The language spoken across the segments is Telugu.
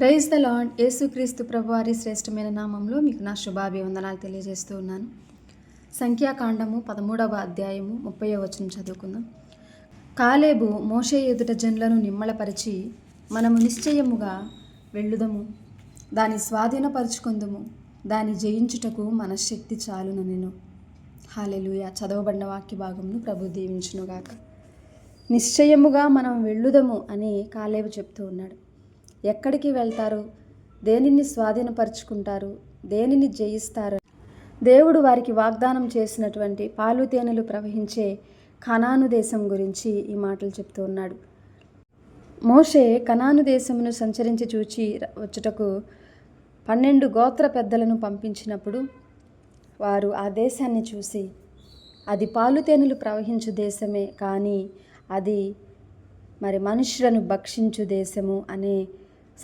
ప్రైజ్ ద లాడ్ యేసుక్రీస్తు ప్రభువారి శ్రేష్టమైన నామంలో మీకు నా శుభాభివందనాలు తెలియజేస్తూ ఉన్నాను. సంఖ్యాకాండము పదమూడవ అధ్యాయము ముప్పై వచనం చదువుకుందాం. కాలేబు మోషే ఎదుట జన్లను నిమ్మళపరిచి మనము నిశ్చయముగా వెళ్ళుదము దాని స్వాధీనపరుచుకుందుము దాని జయించుటకు మన శక్తి చాలున నేను. హాలెలుయ. చదవబడిన వాక్య భాగంను ప్రభు దీవించునుగాక. నిశ్చయముగా మనం వెళ్ళుదము అని కాలేబు చెప్తూ ఉన్నాడు. ఎక్కడికి వెళ్తారు? దేనిని స్వాధీనపరుచుకుంటారు? దేనిని జయిస్తారు? దేవుడు వారికి వాగ్దానం చేసినటువంటి పాలు తేనెలు ప్రవహించే కనాను దేశం గురించి ఈ మాటలు చెప్తూ ఉన్నాడు. మోషే కనాను దేశమును సంచరించి చూచి వచ్చుటకు పన్నెండు గోత్ర పెద్దలను పంపించినప్పుడు వారు ఆ దేశాన్ని చూసి అది పాలు తేనెలు ప్రవహించు దేశమే కానీ అది మరి మనుషులను భక్షించు దేశము అనే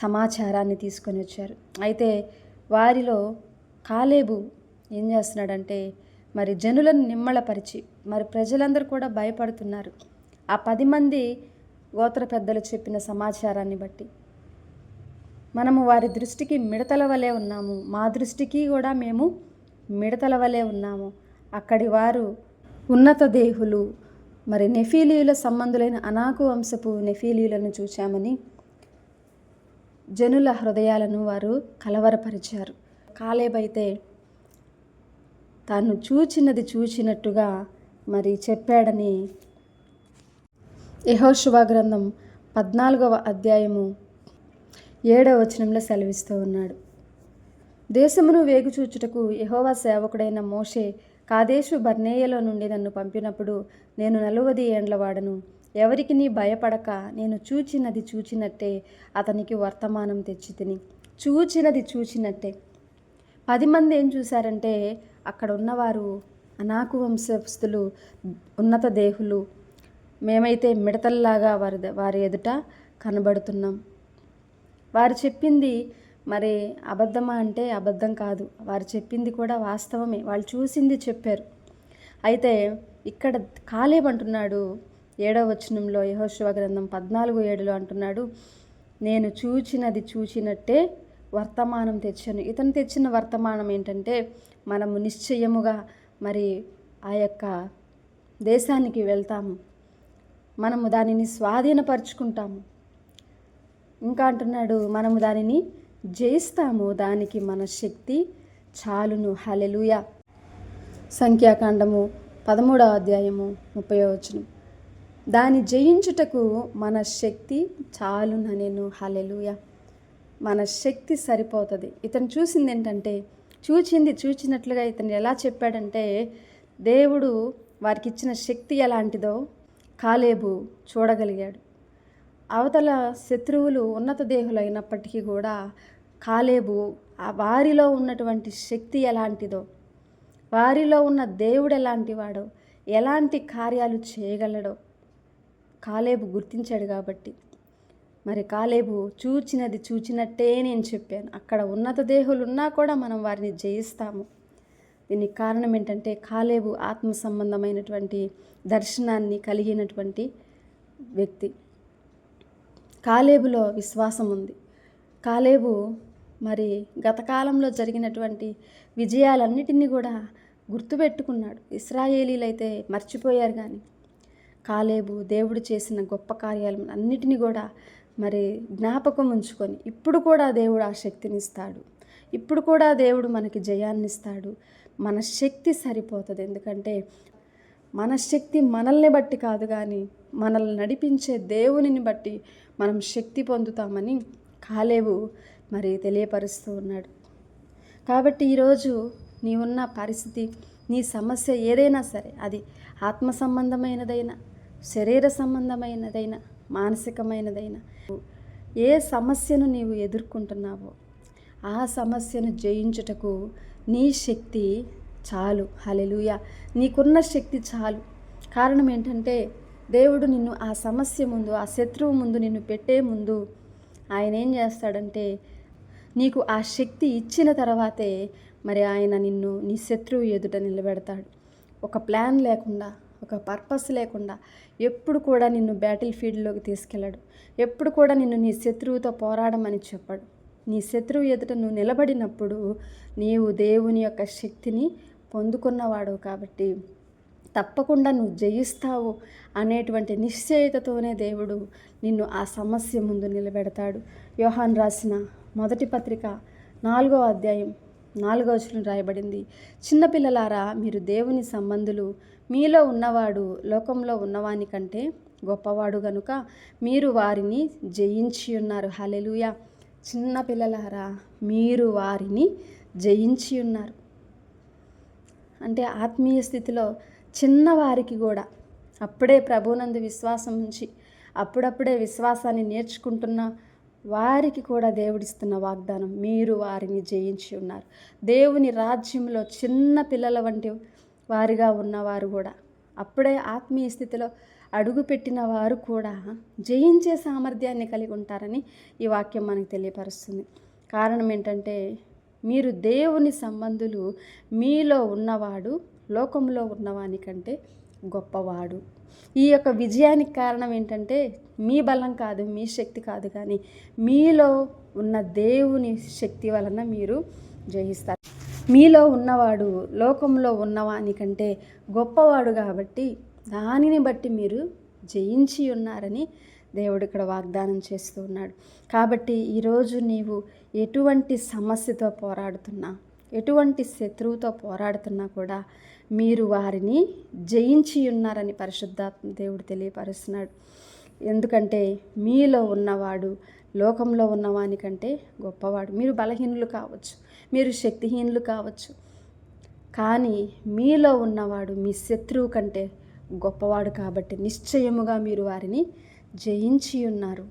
సమాచారాన్ని తీసుకొని వచ్చారు. అయితే వారిలో కాలేబు ఏం చేస్తున్నాడంటే మరి జనులను నిమ్మళపరిచి మరి ప్రజలందరూ కూడా భయపడుతున్నారు. ఆ పది మంది గోత్ర పెద్దలు చెప్పిన సమాచారాన్ని బట్టి మనము వారి దృష్టికి మిడతల వలె ఉన్నాము. మా దృష్టికి కూడా మేము మిడతల వలె ఉన్నాము. అక్కడి వారు ఉన్నత దేహులు మరి నెఫీలీయుల సంబంధులైన అనాకు వంశపు నెఫీలీయులను చూచామని జనుల హృదయాలను వారు కలవరపరిచారు. కాలేబైతే తాను చూచినది చూచినట్టుగా మరి చెప్పాడని యహోశుభ గ్రంథం పద్నాలుగవ అధ్యాయము ఏడవ వచనంలో సెలవిస్తూ ఉన్నాడు. దేశమును వేగుచూచుటకు యహోవా సేవకుడైన మోషే కాదేశు బర్నేయలో నుండి నన్ను పంపినప్పుడు నేను నలువది ఏండ్లవాడను ఎవరికి నీ భయపడక నేను చూచినది చూచినట్టే అతనికి వర్తమానం తెచ్చి తిని. చూచినది చూచినట్టే. పది మంది ఏం చూశారంటే అక్కడ ఉన్నవారు అనాకు వంశస్థులు ఉన్నత దేహులు. మేమైతే మిడతల్లాగా వారి వారి ఎదుట కనబడుతున్నాం. వారు చెప్పింది మరి అబద్ధమా అంటే అబద్ధం కాదు. వారు చెప్పింది కూడా వాస్తవమే. వాళ్ళు చూసింది చెప్పారు. అయితే ఇక్కడ కాలేబంటున్నాడు ఏడవ వచనంలో యహోశివ గ్రంథం పద్నాలుగు ఏడులో అంటున్నాడు నేను చూచినది చూచినట్టే వర్తమానం తెచ్చాను. ఇతను తెచ్చిన వర్తమానం ఏంటంటే మనము నిశ్చయముగా మరి ఆ యొక్క దేశానికి వెళ్తాము. మనము దానిని స్వాధీనపరుచుకుంటాము. ఇంకా అంటున్నాడు మనము దానిని జయిస్తాము. దానికి మన శక్తి చాలును. హలెలుయ సంఖ్యాకాండము పదమూడవ అధ్యాయము ముప్పై వచనం. దాన్ని జయించుటకు మన శక్తి చాలున నేను? హలెలుయ మన శక్తి సరిపోతుంది. ఇతను చూసింది ఏంటంటే చూచింది చూచినట్లుగా ఇతను ఎలా చెప్పాడంటే దేవుడు వారికి ఇచ్చిన శక్తి ఎలాంటిదో కాలేబు చూడగలిగాడు. అవతల శత్రువులు ఉన్నత దేహులు అయినప్పటికీ కూడా కాలేబు ఆ వారిలో ఉన్నటువంటి శక్తి ఎలాంటిదో వారిలో ఉన్న దేవుడు ఎలాంటి వాడో ఎలాంటి కార్యాలు చేయగలడో కాలేబు గుర్తించాడు కాబట్టి. మరి కాలేబు చూచినది చూచినట్టే నేను చెప్పాను. అక్కడ ఉన్నత దేహులు ఉన్నా కూడా మనం వారిని జయిస్తాము. దీనికి కారణం ఏంటంటే కాలేబు ఆత్మ సంబంధమైనటువంటి దర్శనాన్ని కలిగినటువంటి వ్యక్తి. కాలేబులో విశ్వాసం ఉంది. కాలేబు మరి గతకాలంలో జరిగినటువంటి విజయాలన్నిటినీ కూడా గుర్తుపెట్టుకున్నాడు. ఇస్రాయేలీలైతే మర్చిపోయారు కానీ కాలేబు దేవుడు చేసిన గొప్ప కార్యాలు అన్నిటినీ కూడా మరి జ్ఞాపకం ఉంచుకొని ఇప్పుడు కూడా దేవుడు ఆ శక్తిని ఇస్తాడు ఇప్పుడు కూడా దేవుడు మనకి జయాన్ని ఇస్తాడు మన శక్తి సరిపోతుంది. ఎందుకంటే మన శక్తి మనల్ని బట్టి కాదు కానీ మనల్ని నడిపించే దేవునిని బట్టి మనం శక్తి పొందుతామని కాలేవు మరి తెలియపరుస్తూ ఉన్నాడు. కాబట్టి ఈరోజు నీ ఉన్న పరిస్థితి నీ సమస్య ఏదైనా సరే అది ఆత్మ సంబంధమైనదైనా శరీర సంబంధమైనదైనా మానసికమైనదైనా ఏ సమస్యను నీవు ఎదుర్కొంటున్నావో ఆ సమస్యను జయించుటకు నీ శక్తి చాలు. హలెలుయ నీకున్న శక్తి చాలు. కారణం ఏంటంటే దేవుడు నిన్ను ఆ సమస్య ముందు ఆ శత్రువు ముందు నిన్ను పెట్టే ముందు ఆయన ఏం చేస్తాడంటే నీకు ఆ శక్తి ఇచ్చిన తర్వాతే మరి ఆయన నిన్ను నీ శత్రువు ఎదుట నిలబెడతాడు. ఒక ప్లాన్ లేకుండా ఒక పర్పస్ లేకుండా ఎప్పుడు కూడా నిన్ను బ్యాటిల్ ఫీల్డ్లోకి తీసుకెళ్ళడు. ఎప్పుడు కూడా నిన్ను నీ శత్రువుతో పోరాడమని చెప్పాడు. నీ శత్రువు ఎదుట నువ్వు నిలబడినప్పుడు నీవు దేవుని యొక్క శక్తిని పొందుకున్నవాడు కాబట్టి తప్పకుండా నువ్వు జయిస్తావు అనేటువంటి నిశ్చయితతోనే దేవుడు నిన్ను ఆ సమస్య ముందు నిలబెడతాడు. యోహాన్ రాసిన మొదటి పత్రిక నాలుగో అధ్యాయం నాలుగో వచనం రాయబడింది. చిన్నపిల్లలారా మీరు దేవుని సంబంధులు. మీలో ఉన్నవాడు లోకంలో ఉన్నవాని కంటే గొప్పవాడు గనుక మీరు వారిని జయించి ఉన్నారు. హలెలుయ చిన్నపిల్లలారా మీరు వారిని జయించి ఉన్నారు. అంటే ఆత్మీయ స్థితిలో చిన్నవారికి కూడా అప్పుడే ప్రభునందు విశ్వాసం ఉంచి అప్పుడప్పుడే విశ్వాసాన్ని నేర్చుకుంటున్న వారికి కూడా దేవుడిస్తున్న వాగ్దానం మీరు వారిని జయించి ఉన్నారు. దేవుని రాజ్యంలో చిన్న పిల్లల వంటి వారిగా ఉన్నవారు కూడా అప్పుడే ఆత్మీయ స్థితిలో అడుగుపెట్టిన వారు కూడా జయించే సామర్థ్యాన్ని కలిగి ఉంటారని ఈ వాక్యం మనకు తెలియపరుస్తుంది. కారణం ఏంటంటే మీరు దేవుని సంబంధులు మీలో ఉన్నవాడు లోకంలో ఉన్నవానికంటే కంటే గొప్పవాడు. ఈ యొక్క విజయానికి కారణం ఏంటంటే మీ బలం కాదు మీ శక్తి కాదు కానీ మీలో ఉన్న దేవుని శక్తి వలన మీరు జయిస్తారు. మీలో ఉన్నవాడు లోకంలో ఉన్నవాని కంటే గొప్పవాడు కాబట్టి దానిని బట్టి మీరు జయించి ఉన్నారని దేవుడు ఇక్కడ వాగ్దానం చేస్తూ ఉన్నాడు. కాబట్టి ఈరోజు నీవు ఎటువంటి సమస్యతో పోరాడుతున్నా ఎటువంటి శత్రువుతో పోరాడుతున్నా కూడా మీరు వారిని జయించి ఉన్నారని పరిశుద్ధాత్మ దేవుడు తెలియపరుస్తున్నాడు. ఎందుకంటే మీలో ఉన్నవాడు లోకంలో ఉన్నవాని కంటే గొప్పవాడు. మీరు బలహీనులు కావచ్చు మీరు శక్తిహీనులు కావచ్చు. కానీ మీలో ఉన్నవాడు మీ శత్రువు కంటే గొప్పవాడు కాబట్టి నిశ్చయముగా మీరు వారిని జయించి ఉన్నారు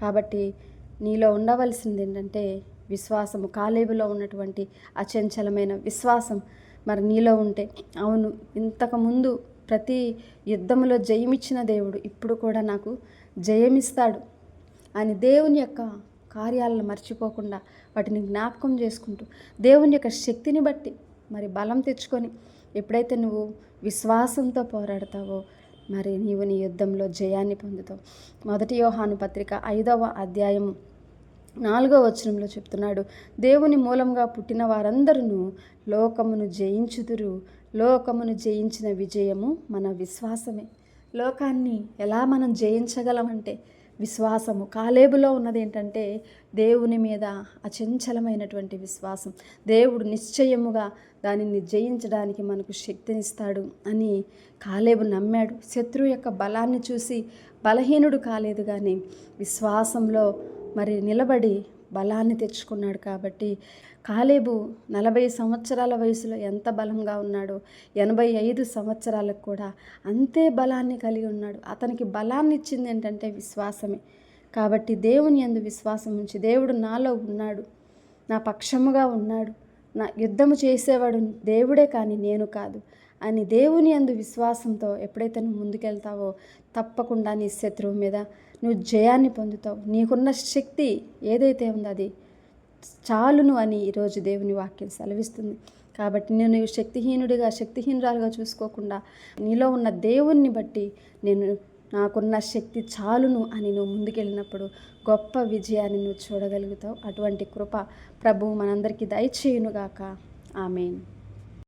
కాబట్టి నీలో ఉండవలసింది ఏంటంటే విశ్వాసము. కాలేబులో ఉన్నటువంటి అచంచలమైన విశ్వాసం మరి నీలో ఉంటే. అవును ఇంతకుముందు ప్రతి యుద్ధంలో జయమిచ్చిన దేవుడు ఇప్పుడు కూడా నాకు జయమిస్తాడు అని దేవుని యొక్క కార్యాలను మర్చిపోకుండా వాటిని జ్ఞాపకం చేసుకుంటూ దేవుని యొక్క శక్తిని బట్టి మరి బలం తెచ్చుకొని ఎప్పుడైతే నువ్వు విశ్వాసంతో పోరాడతావో మరి నీవు నీ యుద్ధంలో జయాన్ని పొందుతావు. మొదటి యోహాను పత్రిక ఐదవ అధ్యాయము నాలుగో వచనంలో చెప్తున్నాడు దేవుని మూలంగా పుట్టిన వారందరూ లోకమును జయించుదురు. లోకమును జయించిన విజయము మన విశ్వాసమే. లోకాన్ని ఎలా మనం జయించగలమంటే విశ్వాసము. కాలేబులో ఉన్నది ఏంటంటే దేవుని మీద అచంచలమైనటువంటి విశ్వాసం. దేవుడు నిశ్చయముగా దానిని జయించడానికి మనకు శక్తినిస్తాడు అని కాలేబు నమ్మాడు. శత్రువు యొక్క బలాన్ని చూసి బలహీనుడు కాలేదు కానీ విశ్వాసంలో మరి నిలబడి బలాన్ని తెచ్చుకున్నాడు కాబట్టి కాలేబు నలభై సంవత్సరాల వయసులో ఎంత బలంగా ఉన్నాడో ఎనభై ఐదు సంవత్సరాలకు కూడా అంతే బలాన్ని కలిగి ఉన్నాడు. అతనికి బలాన్ని ఇచ్చింది ఏంటంటే విశ్వాసమే. కాబట్టి దేవుని ఎందు విశ్వాసం ఉంచి దేవుడు నాలో ఉన్నాడు నా పక్షముగా ఉన్నాడు నా యుద్ధము చేసేవాడు దేవుడే కానీ నేను కాదు అని దేవుని అందు విశ్వాసంతో ఎప్పుడైతే నువ్వు ముందుకెళ్తావో తప్పకుండా నీ శత్రువు మీద నువ్వు జయాన్ని పొందుతావు. నీకున్న శక్తి ఏదైతే ఉందో అది చాలును అని ఈరోజు దేవుని వాక్యం సెలవిస్తుంది. కాబట్టి నేను నీవు శక్తిహీనుడిగా శక్తిహీనురాలుగా చూసుకోకుండా నీలో ఉన్న దేవుణ్ణి బట్టి నేను నాకున్న శక్తి చాలును అని నువ్వు ముందుకెళ్ళినప్పుడు గొప్ప విజయాన్ని నువ్వు చూడగలుగుతావు. అటువంటి కృప ప్రభువు మనందరికీ దయచేయునుగాక. ఆమెను.